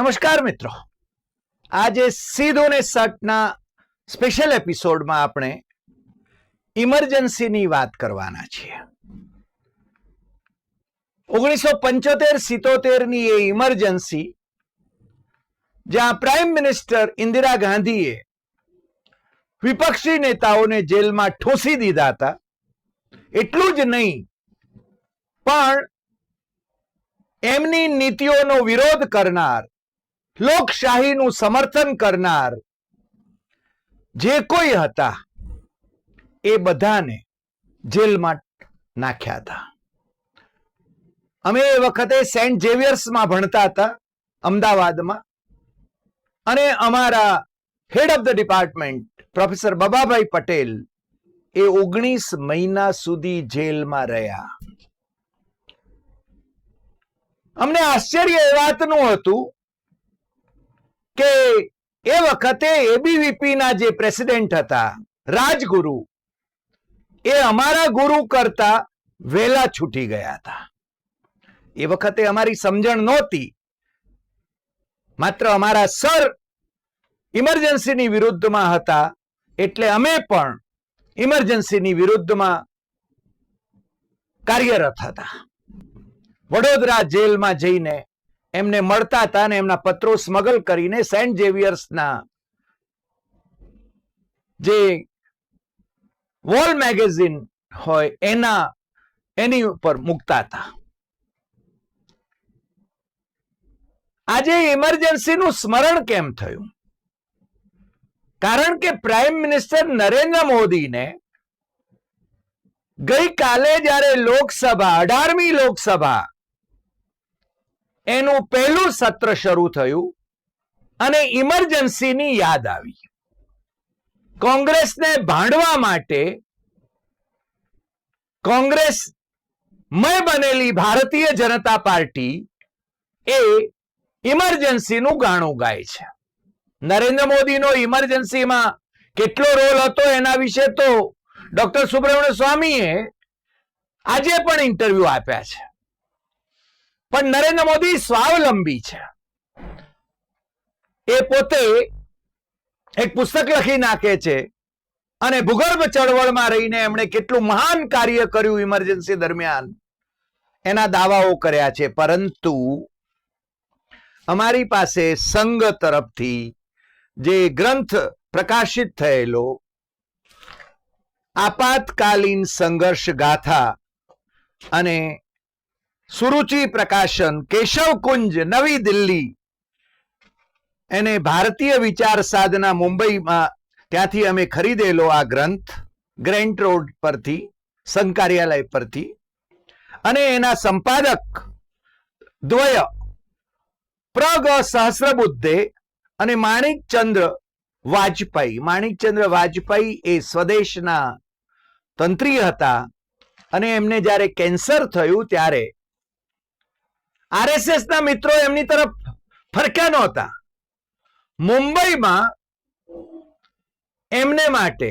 નમસ્કાર મિત્રો. આજે સીધો ને સટના સ્પેશિયલ એપિસોડમાં આપણે ઇમરજન્સીની વાત કરવાના છીએ. ઓગણીસો પંચોતેર સિત્તોતેરની એ ઇમરજન્સી જ્યાં પ્રાઇમ મિનિસ્ટર ઇન્દિરા ગાંધીએ વિપક્ષી નેતાઓને જેલમાં ઠોસી દીધા હતા. એટલું જ નહીં, પણ એમની નીતિઓનો વિરોધ કરનાર લોકશાહીનું સમર્થન કરનાર જે કોઈ હતા, એ બધાને જેલમાં નાખ્યા હતા. અમે એ વખતે સેન્ટ ઝેવિયર્સમાં ભણતા હતા, અમદાવાદમાં. અને અમારા head of the department, professor Babubhai Patel, એ ઓગણીસ મહિના સુધી જેલમાં રહ્યા. અમને આશ્ચર્ય એ વાતનું હતું કે એ વખતે એબીવીપી ના જે પ્રેસિડેન્ટ હતા, રાજગુરુ, એ અમારા ગુરુ કરતા વહેલા છૂટી ગયા હતા. એ વખતે અમારી સમજણ નહોતી. માત્ર અમારા સર ઇમરજન્સીની વિરુદ્ધમાં હતા, એટલે અમે પણ ઇમરજન્સીની વિરુદ્ધમાં કાર્યરત હતા. વડોદરા જેલમાં જઈને એમને મળતા હતા અને એમના પત્રો સ્મગલ કરીને સેન્ટ ઝેવિયર્સના જે વોલ મેગેઝિન હોય એના, એની ઉપર મૂકતા હતા. આજે ઇમરજન્સીનું સ્મરણ કેમ થયું? કારણ કે પ્રાઇમ મિનિસ્ટર નરેન્દ્ર મોદીને ગઈકાલે જ્યારે લોકસભા, અઢારમી લોકસભા એનું પહેલું સત્ર શરૂ થયું અને ઇમરજન્સીની યાદ આવી. કોંગ્રેસને ભાંડવા માટે કોંગ્રેસ મય બનેલી ભારતીય જનતા પાર્ટી એ ઇમરજન્સીનું ગાણું ગાય છે. નરેન્દ્ર મોદીનો ઇમરજન્સીમાં કેટલો રોલ હતો એના વિશે તો ડોક્ટર સુબ્રમણ્ય સ્વામીએ આજે પણ ઇન્ટરવ્યુ આપ્યા છે. પણ નરેન્દ્ર મોદી સ્વાવલંબી છે. એ પોતે એક પુસ્તક લખી નાખે છે અને ભૂગર્ભ ચળવળમાં રહીને એમણે કેટલું મહાન કાર્ય કર્યું ઇમરજન્સી દરમિયાન, એના દાવાઓ કર્યા છે. પરંતુ અમારી પાસે સંઘ તરફથી જે ગ્રંથ પ્રકાશિત થયેલો, આપાતકાલીન સંઘર્ષ ગાથા અને સુરુચિ પ્રકાશન કેશવ કુંજ નવી દિલ્હી એને ભારતીય વિચાર સાધના મુંબઈમાં ત્યાંથી અમે ખરીદેલો આ ગ્રંથ ગ્રેન્ટ રોડ પરથી સંઘ પરથી. અને એના સંપાદક દ્વય, પ્રગ સહસ્રબુદ્ધે અને માણિકચંદ્ર વાજપેયી. માણિકચંદ્ર વાજપેયી એ સ્વદેશના તંત્રી હતા અને એમને જ્યારે કેન્સર થયું ત્યારે આરએસએસ ના મિત્રો એમની તરફ ફરક્યા નહોતા. મુંબઈમાં એમને માટે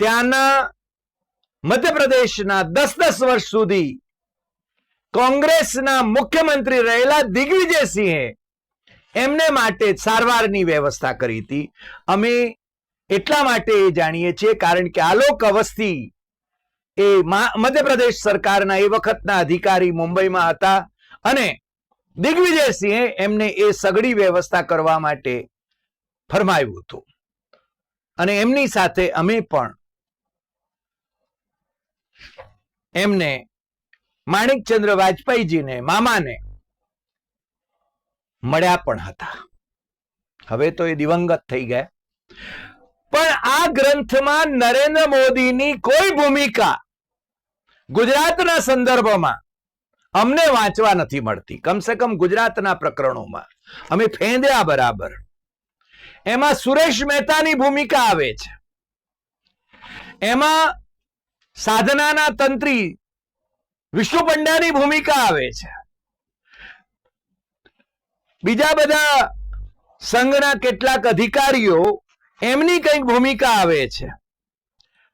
ત્યાંના મધ્યપ્રદેશના દસ દસ વર્ષ સુધી કોંગ્રેસના મુખ્યમંત્રી રહેલા દિગ્વિજયસિંહે એમને માટે સારવારની વ્યવસ્થા કરી હતી. અમે એટલા માટે એ જાણીએ છીએ કારણ કે આલોક અવસ્થી એ મધ્યપ્રદેશ સરકારના એ વખતના અધિકારી મુંબઈમાં હતા અને દિગ્વિજયસિંહે એમને એ સગડી વ્યવસ્થા કરવા માટે ફરમાવ્યું હતું. અને એમની સાથે અમે પણ એમને માણિકચંદ્ર વાજપેયીજીને, મામાને મળ્યા પણ હતા. હવે તો એ દિવંગત થઈ ગયા. પણ આ ગ્રંથમાં નરેન્દ્ર મોદીની કોઈ ભૂમિકા ગુજરાતના સંદર્ભમાં અમને વાંચવા નથી મળતી. કમસે કમ ગુજરાતના પ્રકરણોમાં. અમે ફેંદ્યા બરાબર. એમાં સુરેશ મહેતાની ભૂમિકા આવે છે. એમાં સાધનાના તંત્રી વિષ્ણુ પંડ્યાની ભૂમિકા આવે છે. બીજા બધા સંઘના કેટલાક અધિકારીઓ એમની કંઈક ભૂમિકા આવે છે.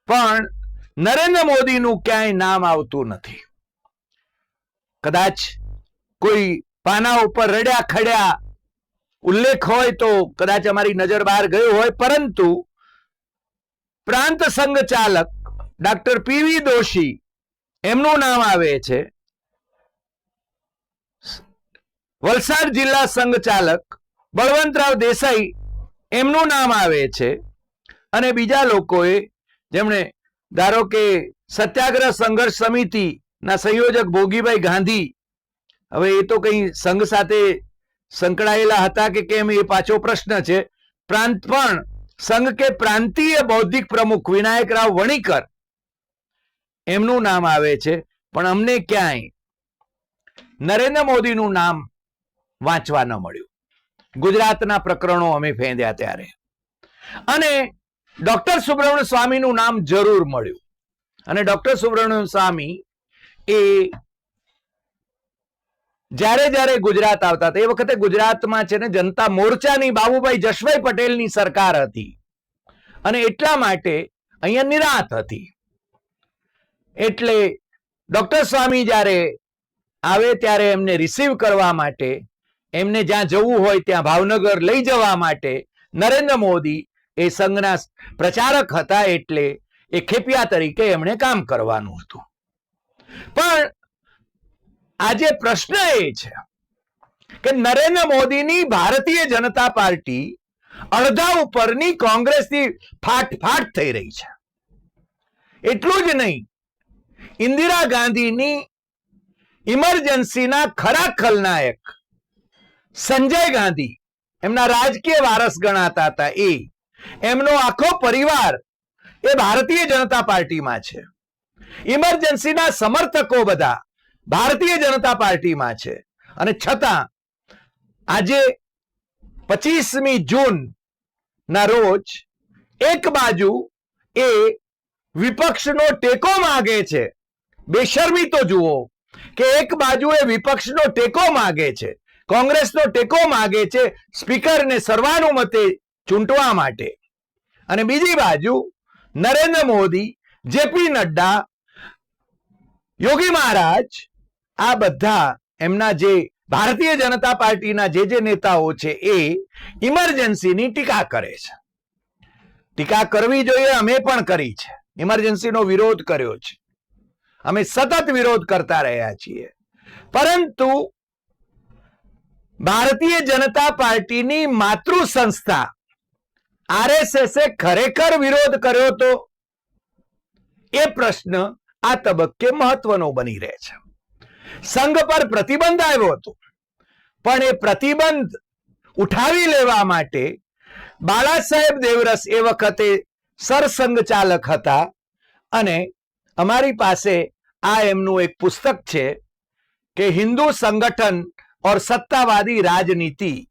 પણ નરેન્દ્ર મોદીનું ક્યાંય નામ આવતું નથી. કદાચ કોઈ પાના ઉપર રડ્યા ખડ્યા ઉલ્લેખ હોય તો કદાચ અમારી નજર બહાર ગયો હોય, પરંતુ પ્રાંત સંઘ ચાલક ડોક્ટર પીવી દોશી એમનું નામ આવે છે. વલસાડ જિલ્લા સંઘ ચાલક બળવંતરાવ દેસાઈ એમનું નામ આવે છે. અને બીજા લોકોએ જેમણે ધારો કે સત્યાગ્રહ સંઘર્ષ સમિતિ ના સંયોજક ભોગીભાઈ ગાંધી, હવે એ તો કઈ સંઘ સાથે સંકળાયેલા હતા કે કેમ એ પાછો પ્રશ્ન છે. પ્રાંત પણ સંઘ કે પ્રાંતીય બૌદ્ધિક પ્રમુખ વિનાયક રાવ વણીકર, એમનું નામ આવે છે. પણ અમને ક્યાંય નરેન્દ્ર મોદીનું નામ વાંચવા ન મળ્યું. ગુજરાતના પ્રકરણો અમે ફેંદ્યા ત્યારે. અને ડોક્ટર સુબ્રમણ્ય સ્વામીનું નામ જરૂર મળ્યું. અને ડોક્ટર સુબ્રમણ્ય સ્વામી એ જ્યારે જ્યારે ગુજરાત આવતા હતા, એ વખતે ગુજરાતમાં છે ને જનતા મોરચાની બાબુભાઈ જશભાઈ પટેલની સરકાર હતી. અને એટલા માટે અહીંયા નિરાત હતી. એટલે ડોક્ટર સ્વામી જ્યારે આવે ત્યારે એમને રિસીવ કરવા માટે, એમને જ્યાં જવું હોય ત્યાં ભાવનગર લઈ જવા માટે નરેન્દ્ર મોદી એ સંઘના પ્રચારક હતા એટલે એ ખેપિયા તરીકે એમણે કામ કરવાનું હતું. પણ આજે પ્રશ્ન એ છે કે નરેન્દ્ર મોદીની ભારતીય જનતા પાર્ટી અડધા ઉપરની કોંગ્રેસની ફાટ ફાટ થઈ રહી છે. એટલું જ નહીં, ઇન્દિરા ગાંધીની ઇમરજન્સીના ખરા ખલનાયક સંજય ગાંધી એમના રાજકીય વારસ ગણાતા હતા એ એમનો આખો પરિવાર એ ભારતીય જનતા પાર્ટીમાં છે. ઇમરજન્સીના સમર્થકો બધા ભારતીય જનતા પાર્ટીમાં છે. અને છતાં, આજે પચીસમી જૂન ના રોજ એક બાજુ એ વિપક્ષનો ટેકો માગે છે. બેશરમી તો જુઓ કે એક બાજુ એ વિપક્ષનો ટેકો માગે છે. કોંગ્રેસનો ટેકો માગે છે. સ્પીકરને સર્વાનુમતે ચૂંટવા માટે. અને બીજી બાજુ નરેન્દ્ર મોદી, જેપી નડ્ડા, યોગી મહારાજ, આ બધા એમના જે ભારતીય જનતા પાર્ટીના જે જે નેતાઓ છે એ ઇમરજન્સીની ટીકા કરે છે. ટીકા કરવી જોઈએ અમે પણ કરી છે. ઇમરજન્સીનો વિરોધ કર્યો છે. અમે સતત વિરોધ કરતા રહ્યા છીએ. પરંતુ ભારતીય જનતા પાર્ટીની માતૃ સંસ્થા આરએસએસે ખરેખર વિરોધ કર્યો હતો એ પ્રશ્ન આ તબક્કે મહત્વનો બની રહે છે. સંઘ પર પ્રતિબંધ આવ્યો હતો. પણ એ પ્રતિબંધ ઉઠાવી લેવા માટે બાળા સાહેબ દેવરસ એ વખતે સરસંઘ ચાલક હતા અને અમારી પાસે આ એમનું એક પુસ્તક છે કે હિન્દુ સંગઠન ઓર સત્તાવાદી રાજનીતિ,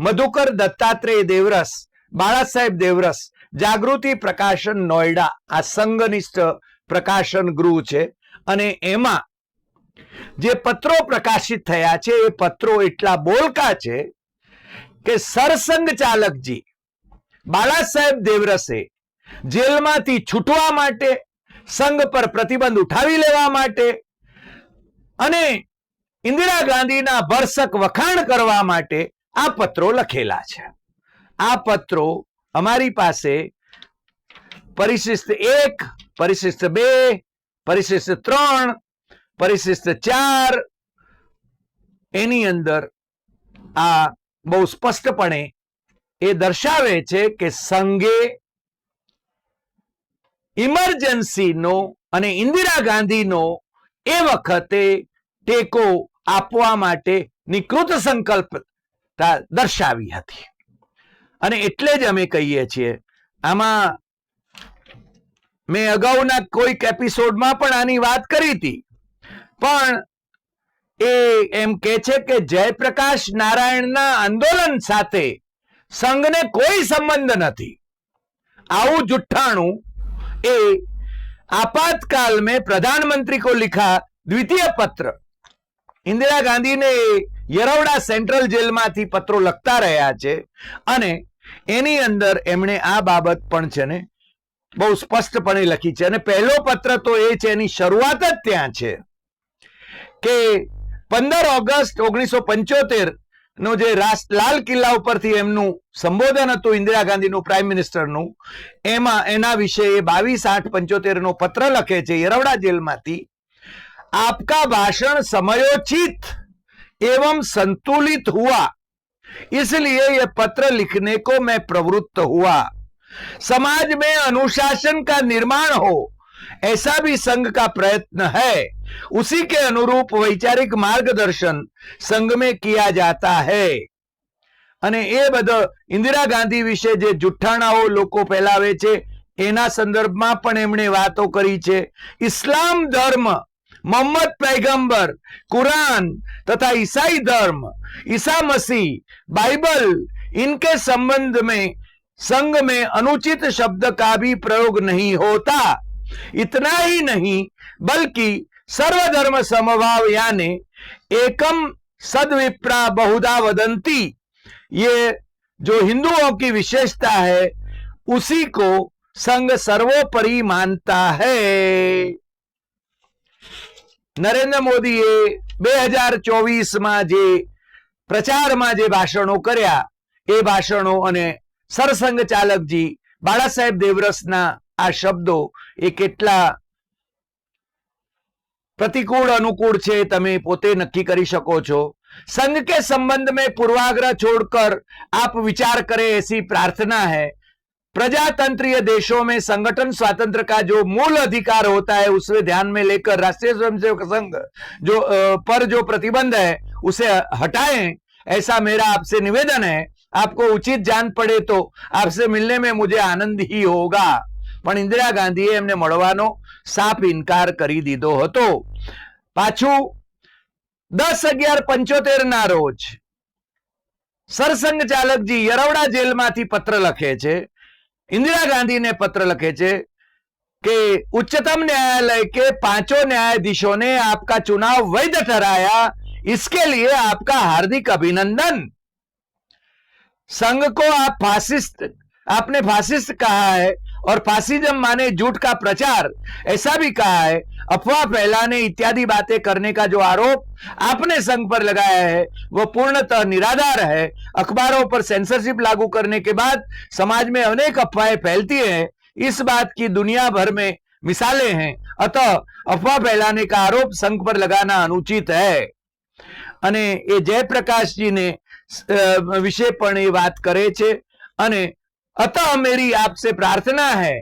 મધુકર દત્તાત્રેય દેવરસ બાળા સાહેબ દેવરસ, જાગૃતિ પ્રકાશન નોયડા, આ સંઘનિષ્ઠ પ્રકાશન ગૃહ છે. અને એમાં જે પત્રો પ્રકાશિત થયા છે, એ પત્રો એટલા બોલકા છે કે સરસંઘ ચાલકજી બાળા સાહેબ દેવરસે જેલમાંથી છૂટવા માટે સંઘ પર પ્રતિબંધ ઉઠાવી લેવા માટે અને ઇન્દિરા ગાંધીના ભરસક વખાણ કરવા માટે આ પત્રો લખેલા છે. આ પત્રો અમારી પાસે પરિશિષ્ટ એક, પરિશિષ્ટ બે, પરિશિષ્ટ ત્રણ, પરિશિષ્ટ ચાર, એની અંદર આ બહુ સ્પષ્ટપણે એ દર્શાવે છે કે સંઘે ઇમરજન્સીનો અને ઇન્દિરા ગાંધીનો એ વખતે ટેકો આપવા માટે નિકૃત સંકલ્પતા દર્શાવી હતી. અને એટલે જ અમે કહીએ છીએ. આમાં મેં અગાઉના કોઈક એપિસોડમાં પણ આની વાત કરી હતી. પણ એ એમ કે છે કે જયપ્રકાશ નારાયણના આંદોલન સાથે સંઘને કોઈ સંબંધ નથી. આવું જુઠ્ઠાણું એ આપાતકાલ મેં પ્રધાનમંત્રી કો લિખા દ્વિતીય પત્ર. ઇન્દિરા ગાંધીને યરવડા સેન્ટ્રલ જેલમાંથી પત્રો લખતા રહ્યા છે અને એની અંદર એમણે આ બાબત પણ છે ને બહુ સ્પષ્ટપણે લખી છે. અને પહેલો પત્ર તો એ છે, એની શરૂઆત જ ત્યાં છે કે પંદર ઓગસ્ટ ઓગણીસો પંચોતેર નો જે લાલ કિલ્લા ઉપરથી એમનું સંબોધન હતું ઇન્દિરા ગાંધીનું પ્રાઇમ મિનિસ્ટરનું, એમાં, એના વિશે એ બાવીસ આઠ પંચોતેર નો પત્ર લખે છે યરવડા જેલમાંથી, આપકા ભાષણ સમયોચિત एवं संतुलित हुआ इसलिए यह पत्र लिखने को मैं प्रवृत्त हुआ समाज में अनुशासन का निर्माण हो ऐसा भी संघ का प्रयत्न है उसी के अनुरूप वैचारिक मार्गदर्शन संघ में किया जाता है અને એ બધો ઇન્દિરા ગાંધી વિશે જે જુઠ્ઠાણાઓ લોકો ફેલાવે છે એના સંદર્ભમાં પણ એમણે વાતો કરી છે ઇસ્લામ ધર્મ मोहम्मद पैगंबर कुरान तथा ईसाई धर्म, ईसा मसीह, बाइबल, इनके संबंध में, संघ में अनुचित शब्द का भी प्रयोग नहीं होता। इतना ही नहीं, बल्कि सर्वधर्म समभाव यानी एकम सदविप्रा बहुधा वदंती, ये जो हिंदुओं की विशेषता है, उसी को संघ सर्वोपरि मानता है। નરેન્દ્ર મોદીએ બે હજાર ચોવીસમાં જે પ્રચારમાં જે ભાષણો કર્યા એ ભાષણો અને સરસંઘ ચાલકજી બાળા સાહેબ દેવરસના આ શબ્દો એ કેટલા प्रतिकूल अनुकूल છે તમે પોતે નક્કી કરી શકો છો संघ के संबंध में पूर्वाग्रह छोड़कर आप विचार करें ऐसी प्रार्थना है प्रजातंत्रीय देशों में संगठन स्वातंत्र का जो मूल अधिकार होता है उसे ध्यान में लेकर राष्ट्रीय स्वयंसेवक संघ जो अ, पर जो प्रतिबंध है उसे हटाएं ऐसा मेरा आपसे निवेदन है आपको उचित जान पड़े तो आपसे मिलने में मुझे आनंद ही होगा પણ ઇન્દિરા ગાંધીએ એમને મળવાનો સાફ ઇનકાર કરી દીધો હતો પાછું દસ અગિયાર પંચોતેર ના રોજ સરસંઘ ચાલકજી યરવડા જેલમાંથી પત્ર લખે છે इंदिरा गांधी ने पत्र लिखे कि उच्चतम न्यायालय के पाँचों न्यायाधीशों ने आपका चुनाव वैध ठहराया, इसके लिए आपका हार्दिक अभिनंदन। संघ को आप फासिस्ट, आपने फासिस्ट कहा है और फासिज्म माने झूठ का प्रचार ऐसा भी कहा है अफवाह फैलाने इत्यादि बातें करने का जो आरोप आपने संघ पर लगाया है वो पूर्णतः निराधार है अखबारों पर सेंसरशिप लागू करने के बाद समाज में अनेक अफवाहें फैलती हैं इस बात की दुनिया भर में मिसालें हैं अतः अफवाह फैलाने का आरोप संघ पर लगाना अनुचित है અને એ જયપ્રકાશજીને અ, વિશે પણ એ વાત કરે છે અને अतः मेरी आपसे प्रार्थना है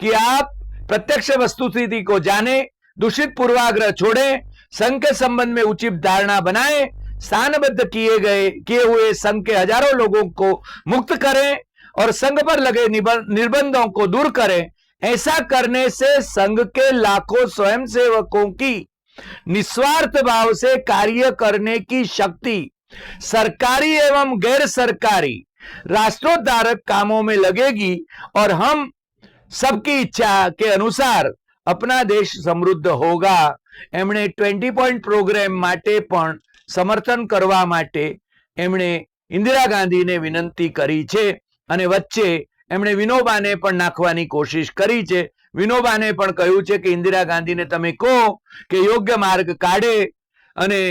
कि आप प्रत्यक्ष वस्तुस्थिति को जाने, दूषित पूर्वाग्रह छोड़ें संघ के संबंध में उचित धारणा बनाए, स्थानबद्ध किए गए, किए हुए संघ के हज़ारों लोगों को मुक्त करें और संघ पर लगे निर्बंधों को दूर करें। ऐसा करने से संघ के लाखों स्वयंसेवकों की निस्वार्थ भाव से कार्य करने की शक्ति सरकारी एवं गैर सरकारी राष्ट्रोद्धारक कामों में लगेगी और हम सबकी इच्छा के अनुसार अपना देश સમૃદ્ધ હોગા એમણે ટ્વેન્ટી પોઈન્ટ પ્રોગ્રામ માટે પણ સમર્થન કરવા માટે એમણે ઇન્દિરા ગાંધીને વિનંતી કરી છે અને વચ્ચે એમણે વિનોબાને પણ નાખવાની કોશિશ કરી છે વિનોબાને પણ કહ્યું છે કે ઇન્દિરા ગાંધીને તમે કહો કે યોગ્ય માર્ગ કાઢે અને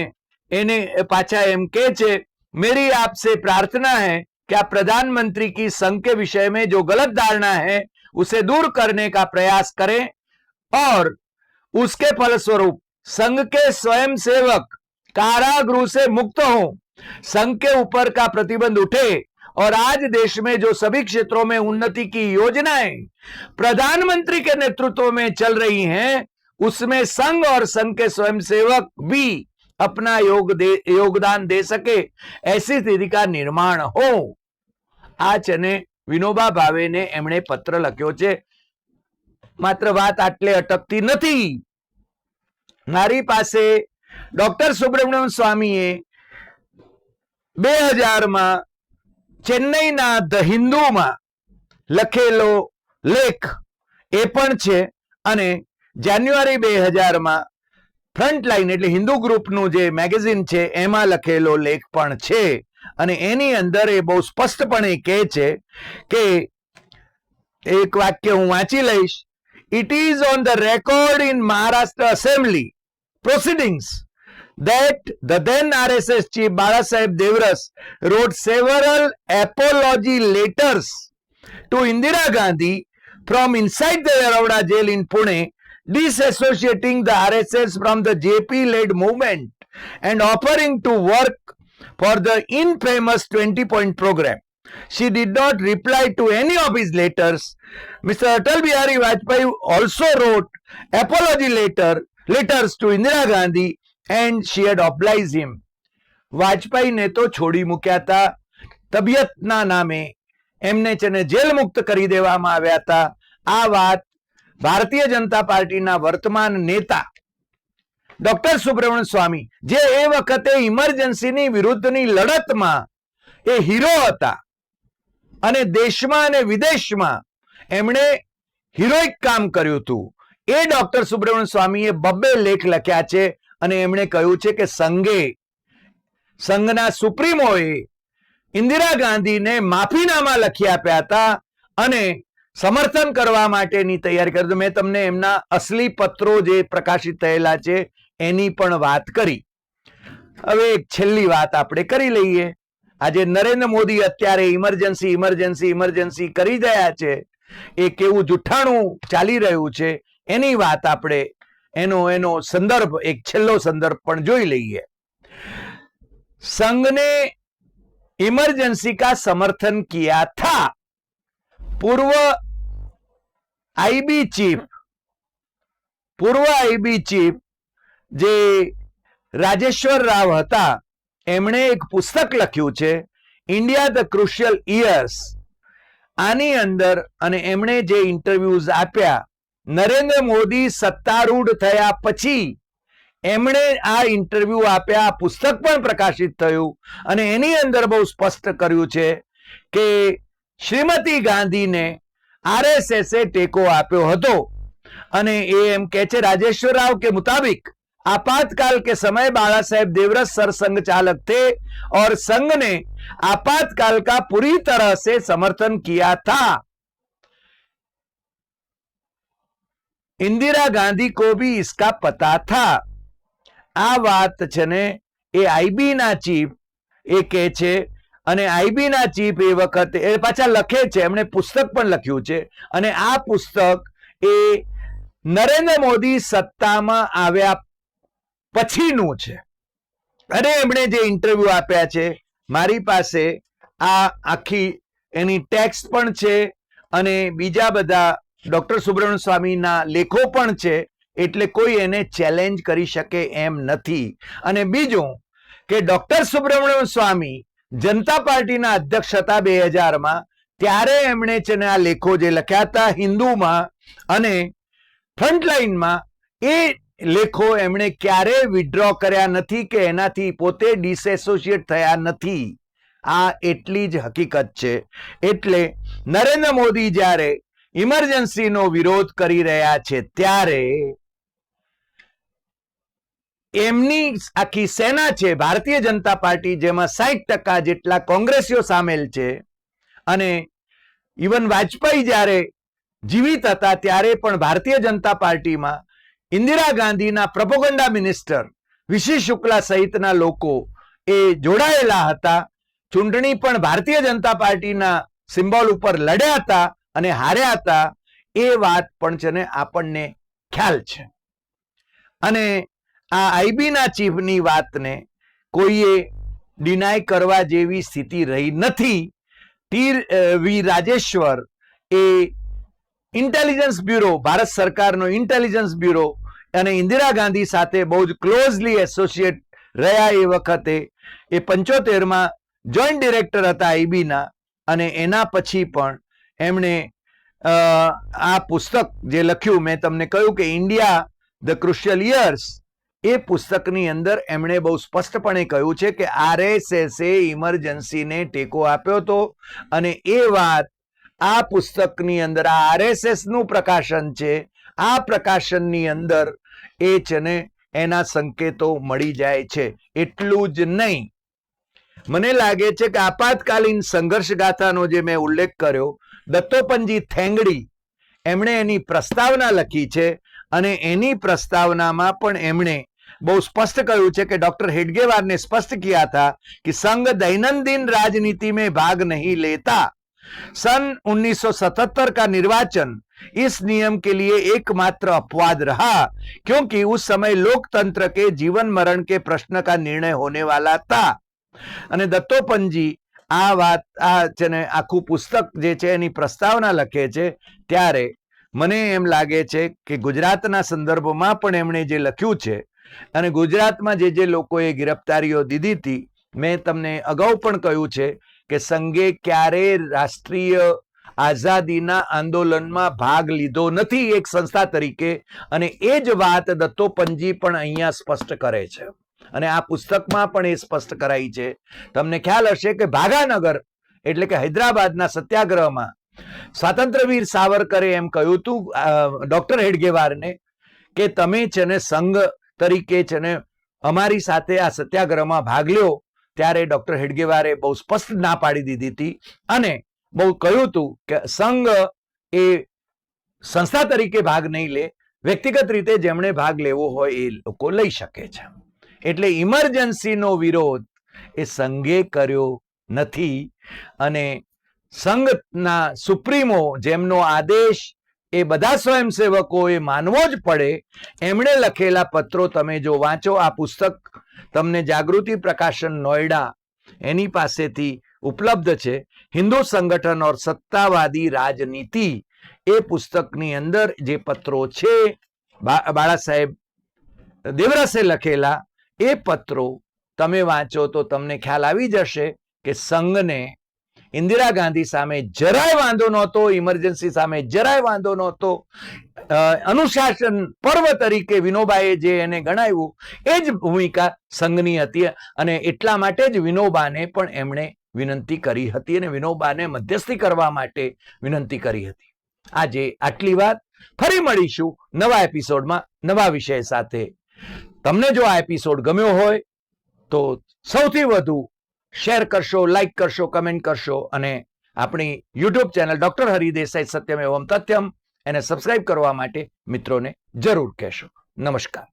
એને પાછા એમ કે છે मेरी आपसे प्रार्थना है कि आप प्रधानमंत्री की संघ के विषय में जो गलत धारणा है, उसे दूर करने का प्रयास करें? और उसके फलस्वरूप, संघ के स्वयं सेवक कारागृह से मुक्त हो। संघ के ऊपर का प्रतिबंध उठे और आज देश में जो सभी क्षेत्रों में उन्नति की योजनाएँ प्रधानमंत्री के नेतृत्व में चल रही हैं, उसमें संघ और संघ के स्वयंसेवक भी अपना योग दे योगदान दे सके ऐसी स्थिति का निर्माण हो આ છે ને વિનોબા ભાવેને એમણે પત્ર લખ્યો છે માત્ર વાત આટલે અટકતી નથી મારી પાસે ડોક્ટર સુબ્રમણ્યમ સ્વામીએ બે હજારમાં ચેન્નઈના ધ હિન્દુમાં લખેલો લેખ એ પણ છે અને જાન્યુઆરી બે હજારમાં ફ્રન્ટ લાઈન એટલે હિન્દુ ગ્રુપનું જે મેગેઝિન છે એમાં લખેલો લેખ પણ છે અને એની અંદર એ બહુ સ્પષ્ટપણે કહે છે કે એક વાક્ય હું વાંચી લઈશ it is on the record in Maharashtra assembly proceedings that the then RSS chief Balasaheb Devras wrote several apology letters to Indira Gandhi from inside the Yaravada jail in Pune, disassociating the RSS from the JP led movement and offering to work for the infamous 20 point program. She did not reply to any of his letters. Mr. Atal Bihari Vajpayee also wrote apology letter letters to Indira Gandhi and she had obliged him. વાજપેયીને તો છોડી મૂક્યા હતા તબિયતના નામે એમને છે ને jail મુક્ત કરી દેવામાં આવ્યા હતા આ વાત ભારતીય જનતા પાર્ટીના વર્તમાન નેતા ડોક્ટર સુબ્રમણ્ય સ્વામી, જે એ વખતે ઇમરજન્સીની વિરુદ્ધની લડતમાં એ હીરો હતા અને દેશમાં અને વિદેશમાં એમણે હિરોઇક કામ કર્યું હતું. એ ડોક્ટર સુબ્રમણ્ય સ્વામીએ બબ્બે લેખ લખ્યા છે અને એમણે કહ્યું છે કે સંઘે સંઘના સુપ્રીમોએ ઇન્દિરા ગાંધીને માફીનામા લખી આપ્યા હતા અને સમર્થન કરવા માટેની તૈયારી કરી તો મેં તમને એમના અસલી પત્રો જે પ્રકાશિત થયેલા છે એની પણ વાત કરી હવે એક છેલ્લી વાત આપણે કરી લઈએ આજે નરેન્દ્ર મોદી અત્યારે ઇમરજન્સી ઇમરજન્સી ઇમરજન્સી કરી રહ્યા છે એ કેવું જુઠ્ઠાણું ચાલી રહ્યું છે એની વાત આપણે એનો એનો સંદર્ભ એક છેલ્લો સંદર્ભ પણ જોઈ લઈએ संघ ने इमरजेंसी का समर्थन किया था पूर्व આઈબી ચીફ, પૂર્વ IB chief J Rajeshwar Rao હતા, એમણે એક પુસ્તક લખ્યું છે, ઇન્ડિયા ધ ક્રુશિયલ ઇયર્સ આની અંદર અને એમણે જે ઇન્ટરવ્યૂઝ આપ્યા, નરેન્દ્ર મોદી સત્તારૂઢ થયા પછી, એમણે આ ઇન્ટરવ્યૂ આપ્યા, આ પુસ્તક પણ પ્રકાશિત થયું અને એની અંદર બહુ સ્પષ્ટ કર્યું છે કે શ્રીમતી ગાંધીને આરએસએસે ટેકો આપ્યો હતો અને એ એમ કે છે राजेश्वर राव के मुताबिक आपातकाल के समय बाला साहेब देवरस सरसंघ चालक थे और संघ ने आपातकाल का पूरी तरह से समर्थन किया था इंदिरा गांधी को भी इसका पता था આ વાત છે ને એ આઈબી ના ચીફ એ કે છે અને આઈબી ના ચીફ એ વખતે, એ પાછા લખે છે, એમણે પુસ્તક પણ લખ્યું છે. અને આ પુસ્તક એ નરેન્દ્ર મોદી સત્તામાં આવ્યા પછીનું છે. અને એમણે જે ઇન્ટરવ્યુ આપ્યા છે, મારી પાસે આ આખી એની ટેક્સ્ટ પણ છે અને બીજા બધા ડોક્ટર સુબ્રમણ્ય સ્વામીના લેખો પણ છે, એટલે કોઈ એને ચેલેન્જ કરી શકે એમ નથી. અને બીજું કે ડોક્ટર સુબ્રમણ્યમ સ્વામી જનતા પાર્ટીના અધ્યક્ષ હતા બે હજારમાં. ત્યારે એમણે છે ને આ લેખો જે લખ્યા હતા હિન્દુમાં અને ફ્રન્ટલાઇનમાં, એ લેખો એમણે ક્યારે વિડ્રો કર્યા નથી કે એનાથી પોતે ડિસએસોસિએટ થયા નથી. આ એટલી જ હકીકત છે. એટલે નરેન્દ્ર મોદી જ્યારે ઇમરજન્સીનો વિરોધ કરી રહ્યા છે, ત્યારે એમની આખી સેના છે, ભારતીય જનતા પાર્ટી, જેમાં સાહીઠ ટકા જેટલા કોંગ્રેસીઓ સામેલ છે. અને ઇવન વાજપેયી જ્યારે જીવિત હતા, ત્યારે પણ ભારતીય જનતા પાર્ટીમાં ઇન્દિરા ગાંધીના પ્રપોગંડા મિનિસ્ટર વિશી શુક્લા સહિતના લોકો એ જોડાયેલા હતા. ચૂંટણી પણ ભારતીય જનતા પાર્ટીના સિમ્બોલ ઉપર લડ્યા હતા અને હાર્યા હતા. એ વાત પણ છે ને આપણને ખ્યાલ છે. અને આ આઈબીના ચીફની વાતને કોઈએ ડિનાય કરવા જેવી સ્થિતિ રહી નથી. તીર વી રાજેશ્વર એ ઇન્ટેલિજન્સ બ્યુરો, ભારત સરકારનો ઇન્ટેલિજન્સ બ્યુરો અને ઇન્દિરા ગાંધી સાથે બહુ જ ક્લોઝલી એસોસિએટ રહ્યા એ વખતે એ પંચોતેરમાં જોઈન્ટ ડિરેક્ટર હતા આઈબીના અને એના પછી પણ એમણે આ પુસ્તક જે લખ્યું, મેં તમને કહ્યું કે ઇન્ડિયા ધ ક્રુશિયલ યર્સ એ પુસ્તકની અંદર એમણે બહુ સ્પષ્ટપણે કહ્યું છે કે આરએસએસે ઇમરજન્સીને ટેકો આપ્યો હતો અને એ વાત આ પુસ્તકની અંદર, આ આરએસએસનું પ્રકાશન છે, આ પ્રકાશનની અંદર એ છે ને એના સંકેતો મળી જાય છે. એટલું જ નહીં. મને લાગે છે કે આપાતકાલીન સંઘર્ષ ગાથાનો જે મેં ઉલ્લેખ કર્યો, દત્તોપંજી થેંગડી, એમણે એની પ્રસ્તાવના લખી છે અને એની પ્રસ્તાવનામાં પણ એમણે બહુ સ્પષ્ટ કહ્યું છે कि डॉक्टर हेडगेवार ने स्पष्ट किया था कि संघ दैनंदिन राजनीति में भाग नहीं लेता सन 1977 का निर्वाचन इस नियम के लिए एकमात्र अपवाद रहा क्योंकि उस समय लोकतंत्र के जीवन मरण के प्रश्न का निर्णय होने वाला था અને દત્તોપંજી આ વાત આ છે ને આખું પુસ્તક જે છે એની પ્રસ્તાવના લખે છે ત્યારે મને એમ લાગે છે કે ગુજરાતના સંદર્ભમાં પણ એમણે જે લખ્યું છે અને ગુજરાતમાં જે જે લોકોએ ગિરફતારીઓ દીધી હતી, મેં તમને અગાઉ પણ કહ્યું છે કે સંઘે ક્યારે રાષ્ટ્રીય આઝાદીના આંદોલનમાં ભાગ લીધો નથી એક સંસ્થા તરીકે અને એ જ વાત દત્તોપંજી પણ અહીંયા સ્પષ્ટ કરે છે. અને આ પુસ્તકમાં પણ એ સ્પષ્ટ કરાઈ છે. તમને ખ્યાલ હશે કે ભાગાનગર એટલે કે હૈદરાબાદના સત્યાગ્રહમાં સ્વાતંત્ર્યવીર સાવરકરે એમ કહ્યું હતું ડોક્ટર હેડગેવારને કે તમે છે ને સંઘ તરીકે છે ને અમારી સાથે આ સત્યાગ્રહમાં ભાગ લ્યો. ત્યારે ડોક્ટર હેડગેવારે બહુ સ્પષ્ટ ના પાડી દીધી હતી અને બહુ કહ્યું હતું કે સંઘ એ સંસ્થા તરીકે ભાગ નહીં લે, વ્યક્તિગત રીતે જેમણે ભાગ લેવો હોય એ લોકો લઈ શકે છે. એટલે ઇમરજન્સીનો વિરોધ એ સંઘે કર્યો નથી અને સંઘના સુપ્રીમો જેમનો આદેશ એ બધા સ્વયંસેવકોએ માનવો જ પડે. એમણે લખેલા પત્રો તમે જો વાંચો, આ પુસ્તક તમને જાગૃતિ પ્રકાશન નોઈડા એની પાસેથી ઉપલબ્ધ છે. હિન્દુ સંગઠન ઓર સત્તાવાદી રાજનીતિ એ પુસ્તકની અંદર જે પત્રો છે બાળા સાહેબ દેવરસે લખેલા, એ પત્રો તમે વાંચો તો તમને ખ્યાલ આવી જશે કે સંઘને ઇન્દિરા ગાંધી સામે જરાય વાંધો નહોતો, ઇમરજન્સી સામે જરાય વાંધો નહોતો. અનુશાસન પર્વ તરીકે વિનોબાએ જે એને ગણાવ્યું, એ જ ભૂમિકા સંઘની હતી અને એટલા માટે જ વિનોબાને પણ એમણે વિનંતી કરી હતી અને વિનોબાને મધ્યસ્થી કરવા માટે વિનંતી કરી હતી. આજે આટલી વાત. ફરી મળીશું નવા એપિસોડમાં નવા વિષય સાથે. તમને જો આ એપિસોડ ગમ્યો હોય, તો સૌથી વધુ શેર કરશો લાઇક કરશો કમેન્ટ કરશો અને આપણી યુટ્યુબ ચેનલ ડોક્ટર હરિદેસાઈ સત્યમ એવમ તથ્યમ એને સબસ્ક્રાઇબ કરવા માટે મિત્રોને જરૂર કહેશો. નમસ્કાર.